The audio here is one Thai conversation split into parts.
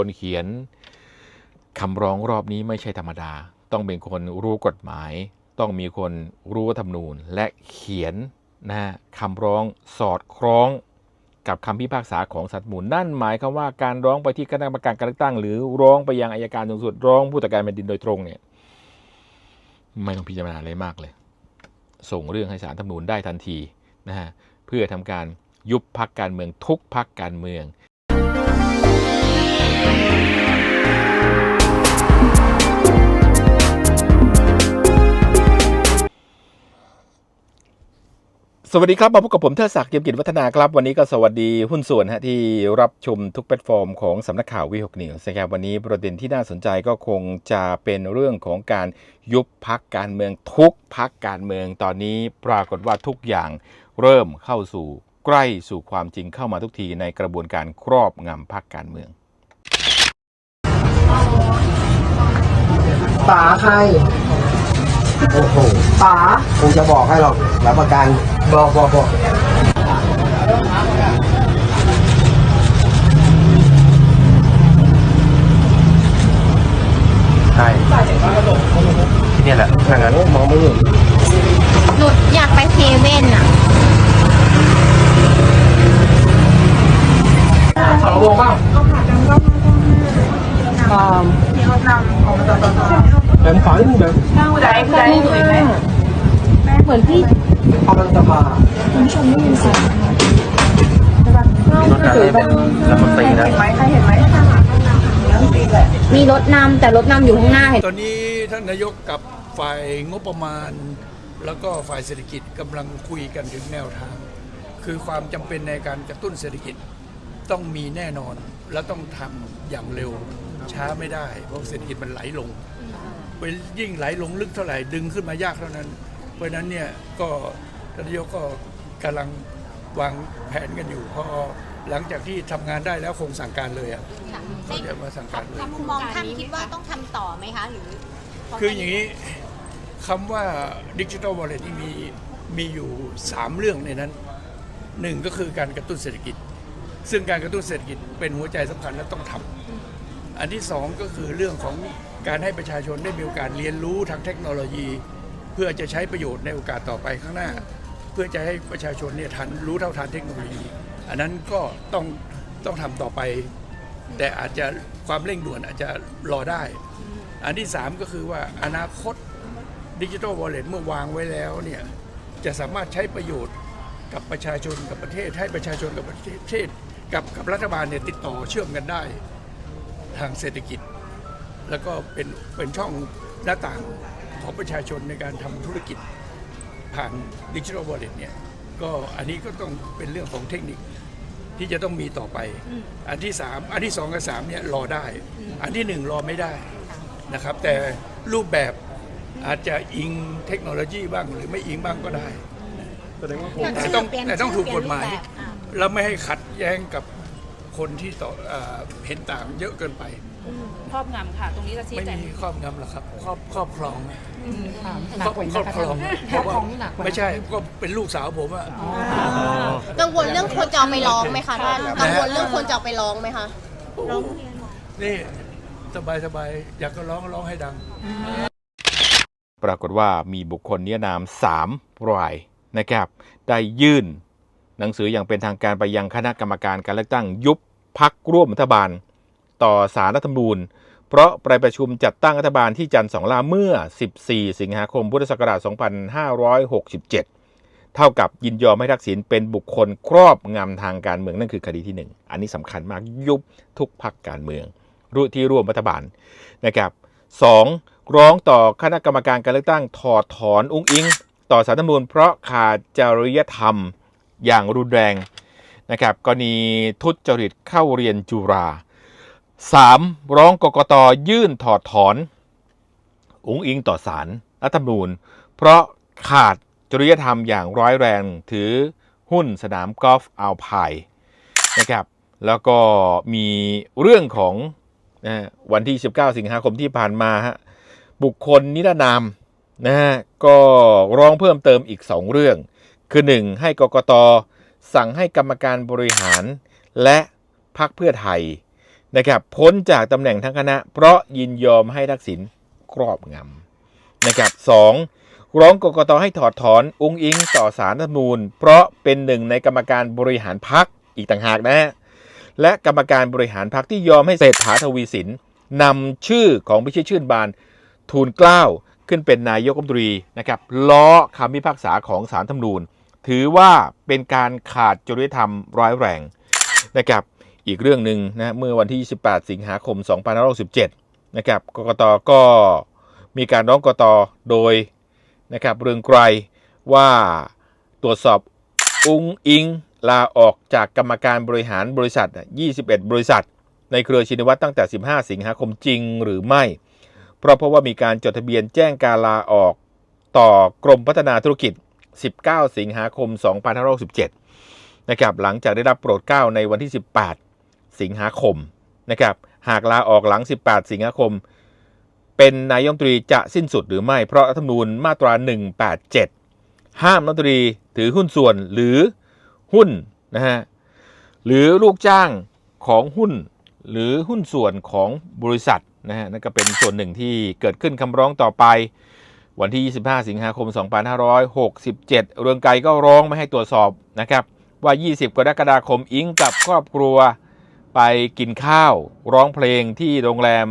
คนเขียนคำร้องรอบนี้ไม่ใช่ธรรมดา ต้องเป็นคนรู้กฎหมาย ต้องมีคนรู้ธรรมนูญ และเขียนนะคำร้องสอดคล้องกับคำพิพากษาของสารรัฐธรรมนูญนั่นหมายความว่าการร้องไปที่คณะกรรมการการเลือกตั้ง หรือร้องไปยังอายการสูงสุดร้องผู้ตรวจการแผ่นดินโดยตรงเนี่ยไม่ต้องพิจารณาอะไรมากเลย ส่งเรื่องให้สารธรรมนูญได้ทันทีนะฮะเพื่อทำการยุบพักการเมืองทุกพักการเมือง สวัสดีครับ มาพบกับผมเทิดศักดิ์เยี่ยมกิจวัฒนาครับ วันนี้ก็สวัสดีหุ้นส่วนฮะที่รับชมทุกแพลตฟอร์มของสำนักข่าววิหกนิวส์นะครับวันนี้ประเด็นที่น่าสนใจก็คงจะเป็นเรื่องของการยุบพักการเมืองทุกพักการเมืองตอนนี้ปรากฏว่าทุกอย่างเริ่มเข้าสู่ใกล้สู่ความจริงเข้ามาทุกทีในกระบวนการครอบงำพักการเมือง ป๋าใครโอ้โหป๋าคงจะบอกให้หรอกรับประกันบอกบอกบอกใช่ที่นี่แหละถ้างั้นมองไม่เห็นหนูอยากไปเซเว่นอะ สองวงเปล่าอ่าแบบฝันแบบ เหมือนพี่ พลังสภา รถอะไรเป็นรัฐมนตรีนะ มีรถ นำแต่รถนำอยู่ข้างหน้าเห็น ตอนนี้ท่านนายกกับฝ่ายงบประมาณ แล้วก็ฝ่ายเศรษฐกิจกำลังคุยกันถึงแนวทาง คือความจำเป็นในการกระตุ้นเศรษฐกิจต้องมีแน่นอนและต้องทำอย่างเร็วช้าไม่ได้ เพราะเศรษฐกิจมันไหลลงไปยิ่งไหลลงลึกเท่าไหร่ดึงขึ้นมายากเท่านั้น เพราะฉะนั้นเนี่ยก็ท่านนายกก็กำลังวางแผนกันอยู่พอ หลังจากที่ทำงานได้แล้วคงสั่งการเลยอะเขาจะมาสั่งการเลย ในมุมมองท่านคิดว่าต้องทำต่อไหมคะ หรือพคืออย่างนี้คำว่าดิจิทัลวอลเล็ตนี่มีมีอยู่ 3 เรื่องในนั้นหนึ่งก็คือการกระตุ้นเศรษฐกิจ ซึ่งการกระตุ้นเศรษฐกิจเป็นหัวใจสำคัญและต้องทำอันที่สองก็คือเรื่องของการให้ประชาชนได้มีโอกาสเรียนรู้ทางเทคโนโลยี เพื่อจะใช้ประโยชน์ในโอกาสต่อไปข้างหน้า เพื่อจะให้ประชาชนเนี่ยทันรู้เท่าทันเทคโนโลยี อันนั้นก็ต้องต้องทำต่อไป แต่อาจจะความเร่งด่วนอาจจะรอได้ อันที่ 3 ก็คือว่าอนาคตดิจิทัลวอลเล็ตเมื่อวางไว้แล้วเนี่ยจะสามารถใช้ประโยชน์กับประชาชนกับประเทศให้ประชาชนกับประเทศกับกับรัฐบาลเนี่ยติดต่อเชื่อมกันได้ทางเศรษฐกิจ แล้วก็เป็นเป็นช่องหน้าต่างของประชาชนในการทำธุรกิจผ่านดิจิทัลวอลเล็ตเนี่ย ก็อันนี้ก็ต้องเป็นเรื่องของเทคนิคที่จะต้องมีต่อไป อันที่สามอันที่สองกับสามเนี่ยรอได้ อันที่หนึ่งรอไม่ได้นะครับ แต่รูปแบบอาจจะอิงเทคโนโลยีบ้าง หรือไม่อิงบ้างก็ได้แต่ต้องแต่ต้องถูกกฎหมาย แล้วไม่ให้ขัดแย้งกับคนที่ต่อเอ่อเห็นต่างเยอะเกินไป ครอบงำค่ะ ตรงนี้จะชี้ไม่แจง มีครอบงำหรอกครับครอบครอบครองหนักกว่าครอบครองเพราะว่าไม่ใช่ก็เป็นลูกสาวผมอะกังวลเรื่องคนจะเอาไปร้องไหมคะท่านกังวลเรื่องคนจะเอาไปร้องไหมคะ นี่สบายสบายอยากก็ร้องร้องให้ดัง ปรากฏว่ามีบุคคลนิรนาม 3 รายนะครับ ได้ยื่น หนังสืออย่างเป็นทางการไปยังคณะกรรมการการเลือกตั้งยุบพักร่วมรัฐบาล ต่อสารรัฐธรรมนูญ เพราะไปประชุมจัดตั้งรัฐบาลที่จันทร์สองลาเมื่อ 14 สิงหาคมพุทธศักราช 2567 เท่ากับยินยอมให้ทักษิณเป็นบุคคลครอบงำทางการเมืองนั่นคือคดีที่ 1 อันนี้สำคัญมากยุบทุกพักการเมืองรู้ที่ร่วมรัฐบาลนะครับ 2. ร้องต่อคณะกรรมการการเลือกตั้งถอดถอนอุ้งอิง ต่อสารรัฐธรรมนูญเพราะขาดจริยธรรมอย่างรุนแรงนะครับกรณีทุจริตเข้าเรียนจุฬา 3. ร้องกกตยื่นถอดถอนอุ้งอิงต่อสารรัฐธรรมนูญ เพราะขาดจริยธรรมอย่างร้ายแรงถือหุ้นสนามกอล์ฟอัลไพายนะครับ แล้วก็มีเรื่องของนะฮะวันที่ 19 สิงหาคมที่ผ่านมาฮะบุคคลนิรนามนะฮะก็ร้องเพิ่มเติมอีก 2 เรื่อง คือ 1. ให้กกตสั่งให้กรรมการบริหารและพักเพื่อไทย นะครับพ้นจากตำแหน่งทั้งคณะ เพราะยินยอมให้ทักษิณครอบงำนะครับสองร้องกกตให้ถอดถอนองค์อิงต่อสารรัฐธรรมนูญเพราะเป็นหนึ่งในกรรมการบริหารพักอีกต่างหากนะฮะและกรรมการบริหารพักที่ยอมให้เศรษฐาทวีสินนำชื่อของพิชิตชื่นบานทูลเกล้าขึ้นเป็นนายกรัฐมนตรีนะครับล้อคำพิพากษาของสารธรรมนูญ ถือว่าเป็นการขาดจริยธรรมร้ายแรงนะครับ อีกเรื่องหนึ่งนะเมื่อวันที่ 28 สิงหาคม 2567 นะครับกกตก็มีการร้องกกตโดยนะครับเรืองไกรว่าตรวจสอบอุ้งอิงลาออกจากกรรมการบริหารบริษัท 21 บริษัท ในเครือชินวัตรตั้งแต่ 15 สิงหาคมจริงหรือไม่ เพราะเพราะว่ามีการจดทะเบียนแจ้งการลาออกต่อกรมพัฒนาธุรกิจ 19 สิงหาคม 2567 นะครับ หลังจากได้รับโปรดเกล้าในวันที่ 18 สิงหาคมนะครับหากลาออกหลัง 18 สิงหาคม เป็นนายกรัฐมนตรีจะสิ้นสุดหรือไม่ เพราะรัฐธรรมนูญมาตรา 187 ห้ามรัฐมนตรีถือหุ้นส่วนหรือหุ้นนะฮะหรือลูกจ้างของหุ้น หรือหุ้นส่วนของบริษัทนะฮะนั่นก็เป็นส่วนหนึ่งที่เกิดขึ้นคำร้องต่อไป วันที่ 25 สิงหาคม 2567 เรืองไกรก็ร้องไม่ให้ตรวจสอบนะครับว่า 20 กรกฎาคมอิงกับครอบครัว ไปกินข้าวร้องเพลงที่โรงแรม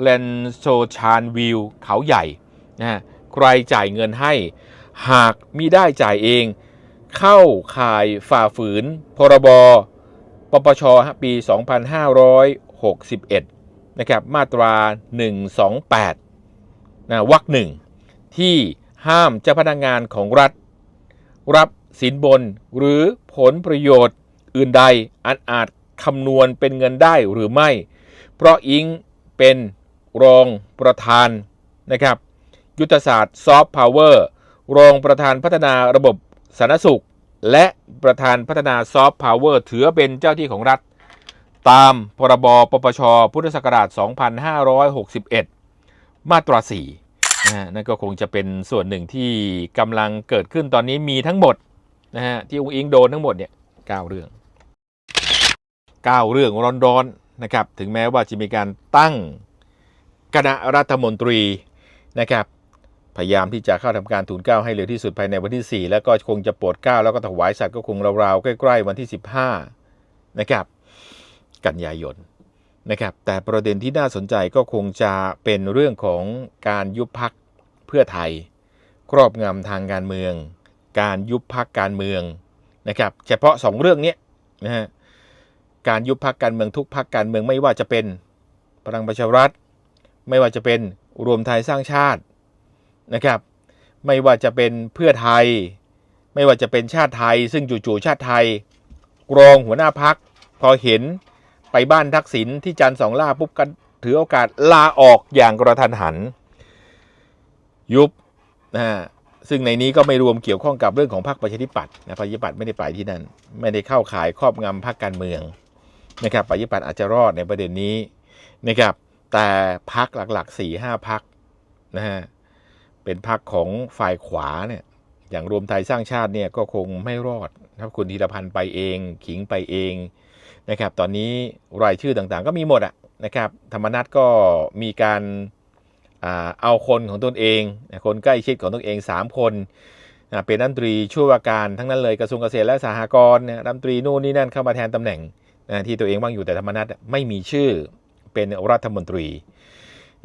เลนโซชานวิวเขาใหญ่นะฮะใครจ่ายเงินให้ หากมิได้จ่ายเอง เข้าข่ายฝ่าฝืน พรบปปชปี 2561 นะครับ มาตรา 128นะวรรคหนึ่งที่ห้ามเจ้าพนักงานของรัฐ รับสินบนหรือผลประโยชน์อื่นใดอันอาจ คำนวณเป็นเงินได้หรือไม่ เพราะอิงเป็นรองประธานนะครับ ยุทธศาสตร์ซอฟต์พาวเวอร์รองประธานพัฒนาระบบสาธารณสุข และประธานพัฒนาซอฟต์พาวเวอร์ถือเป็นเจ้าที่ของรัฐ ตามพรบปปช พุทธศักราช 2561 มาตรา 4 นะฮะนั่นก็คงจะเป็นส่วนหนึ่งที่กำลังเกิดขึ้นตอนนี้มีทั้งหมดนะฮะที่อุ้งอิงโดนทั้งหมดเนี่ย9เรื่อง 9 เรื่องร้อนๆนะครับถึงแม้ว่าจะมีการตั้งคณะรัฐมนตรีนะครับพยายามที่จะเข้าทำการทูลเกล้าให้เร็วที่สุดภายในวันที่ 4 แล้วก็คงจะโปรดเก้าแล้วก็ถวายสัตว์ก็คงราวๆใกล้ๆวันที่ 15นะครับกันยายนนะครับแต่ประเด็นที่น่าสนใจก็คงจะเป็นเรื่องของการยุบพักเพื่อไทย ครอบงำทางการเมือง การยุบพักการเมืองนะครับเฉพาะ 2 เรื่องนี้นะฮะ การยุบพักการเมืองทุกพักการเมืองไม่ว่าจะเป็นพลังประชารัฐ ไม่ว่าจะเป็นรวมไทยสร้างชาตินะครับ ไม่ว่าจะเป็นเพื่อไทย ไม่ว่าจะเป็นชาติไทย ซึ่งจู่ๆชาติไทยรองหัวหน้าพักพอเห็นไปบ้านทักษิณที่จันสองล่าปุ๊บกันถือโอกาสลาออกอย่างกระทันหัน ยุบนะฮะซึ่งในนี้ก็ไม่รวมเกี่ยวข้องกับเรื่องของพรรคประชาธิปัตย์นะประชาธิปัตย์ไม่ได้ไปที่นั่น ไม่ได้เข้าข่ายครอบงำพรรคการเมือง นะครับประชาธิปันอาจจะรอดในประเด็นนี้นะครับ แต่พรรคหลักๆ4ี่ห้าพรรคนะฮะเป็นพรรคของฝ่ายขวาเนี่ยอย่างรวมไทยสร้างชาติเนี่ยก็คงไม่รอดถ้าคุณธีรพันธ์ไปเอง ขิงไปเองนะครับ ตอนนี้รายชื่อต่างๆ ก็มีหมดอะนะครับ ธรรมนัตก็มีการเอาคนของตนเอง คนใกล้ชิดของตนเอง 3 คน เป็นรัฐมนตรีช่วยว่าการทั้งนั้นเลยกระทรวงเกษตรและสหกรณ์เนี่ยรัฐมนตรีนู่นนี่นั่นเข้ามาแทนตำแหน่ง ที่ตัวเองว่างอยู่แต่ธรรมนัตไม่มีชื่อเป็นรัฐมนตรี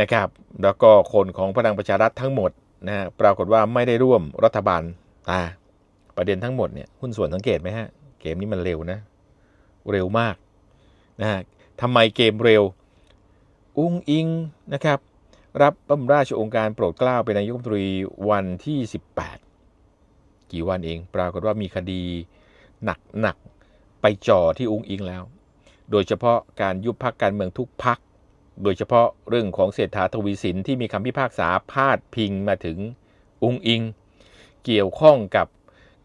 นะครับ แล้วก็คนของพลังประชารัฐทั้งหมดนะปรากฏว่าไม่ได้ร่วมรัฐบาลอ่าประเด็นทั้งหมดเนี่ยหุ้นส่วนสังเกตไหมฮะ เกมนี้มันเร็วนะ เร็วมากนะฮะทำไมเกมเร็ว อุ้งอิงนะครับ รับบรมราชองการโปรดเกล้าเป็นนายกรัฐมนตรีวันที่ 18 กี่วันเอง ปรากฏว่ามีคดีหนักหนัก ไปจ่อที่อุ้งอิงแล้ว โดยเฉพาะการยุบพักการเมืองทุกพัก โดยเฉพาะเรื่องของเศรษฐาทวีสินที่มีคำพิพากษาพาดพิงมาถึงอุ้งอิง เกี่ยวข้องกับ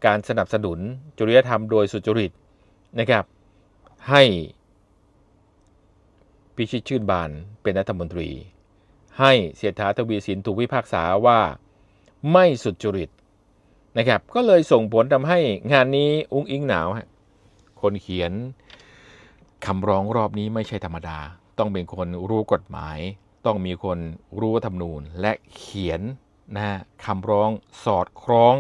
การสนับสนุนจริยธรรมโดยสุจริตนะครับ ให้พิชิตชื่นบานเป็นรัฐมนตรี ให้เสียฐาทวีสินถูกพิพากษาว่าไม่สุจริตนะครับ ก็เลยส่งผลทำให้งานนี้อุ้งอิงหนาวฮะ คนเขียนคำร้องรอบนี้ไม่ใช่ธรรมดา ต้องเป็นคนรู้กฎหมาย ต้องมีคนรู้ธรรมนูญ และเขียนนะคำร้องสอดคล้อง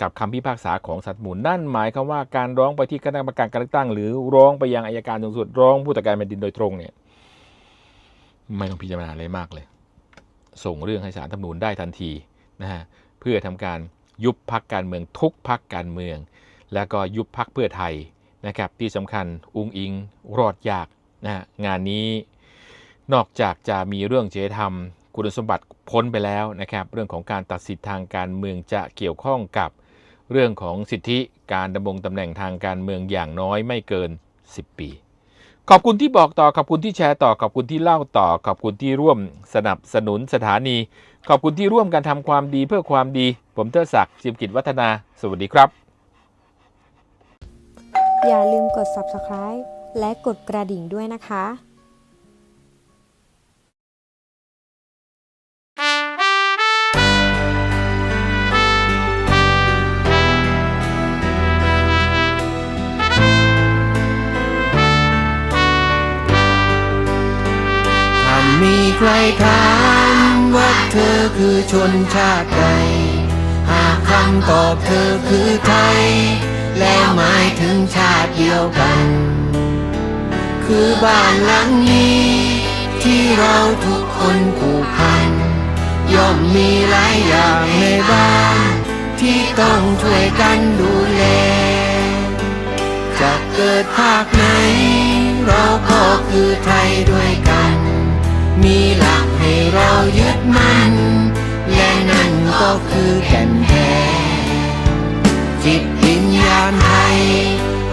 กับคำพิพากษาของสารรัฐธรรมนูญนั่นหมายความว่าการร้องไปที่คณะกรรมการการเลือกตั้ง หรือร้องไปยังอายการสูงสุดร้องผู้ตรวจการแผ่นดินโดยตรงเนี่ยไม่ต้องพิจารณาอะไรมากเลย ส่งเรื่องให้สารธรรมนูญได้ทันทีนะฮะเพื่อทำการยุบพักการเมืองทุกพักการเมือง แล้วก็ยุบพักเพื่อไทย นะครับที่สำคัญอุงอิงรอดยากนะงานนี้นอกจากจะมีเรื่องเจธรรม คุณสมบัติพ้นไปแล้วนะครับเรื่องของการตัดสิทธิทางการเมืองจะเกี่ยวข้องกับเรื่องของสิทธิการดำรงตำแหน่งทางการเมืองอย่างน้อยไม่เกิน 10 ปี ขอบคุณที่บอกต่อ ขอบคุณที่แชร์ต่อ ขอบคุณที่เล่าต่อ ขอบคุณที่ร่วมสนับสนุนสถานี ขอบคุณที่ร่วมกันทำความดีเพื่อความดี ผมเทอศักดิ์จิมกิจวัฒนา สวัสดีครับ อย่าลืมกด subscribe และกดกระดิ่งด้วยนะคะมีใครถามว่าเธอคือชนชาติใด หากคำตอบเธอคือไทย แล้วหมายถึงชาติเดียวกัน คือบ้านหลังนี้ ที่เราทุกคนผูกพัน ย่อมมีหลายอย่างในบ้าน ที่ต้องช่วยกันดูแล จะเกิดภาคไหน เราก็คือไทยด้วยกัน มีหลักให้เรายึดมั่นและนั่นก็คือแก่นแท้จิตาณไทย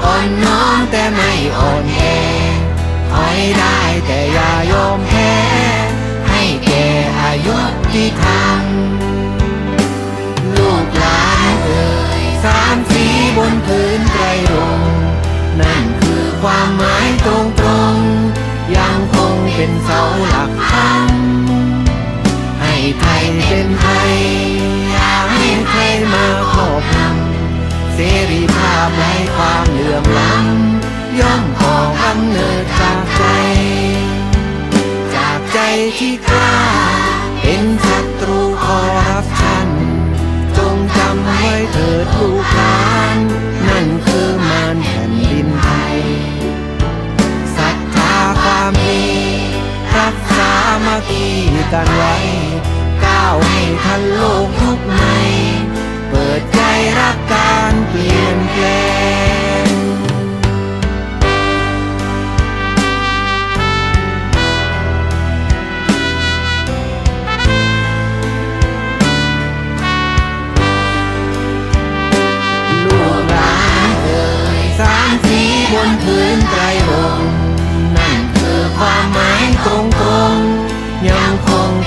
อ่อนน้อมแต่ไม่อ่อนแอถอยได้แต่อย่ายอมแพ้ ให้แก่อายุที่ทำ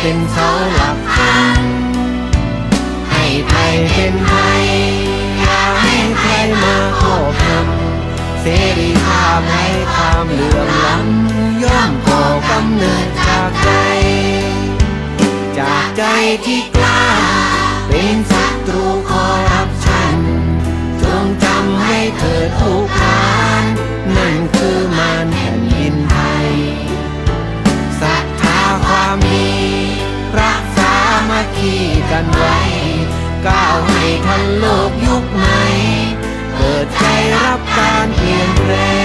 เป็นเสาหลักธรรมให้ไทยเป็นไทยอย่าให้ใครมาครอบงำเสรีภาพให้ความเหลื่อมล้ำย่อมก่อกำเนิดจากใจ จากใจที่กล้า เป็นศัตรูคอย กันไว้ ก้าวให้ทันโลกยุคใหม่ เปิดใจรับการเปลี่ยนแปลง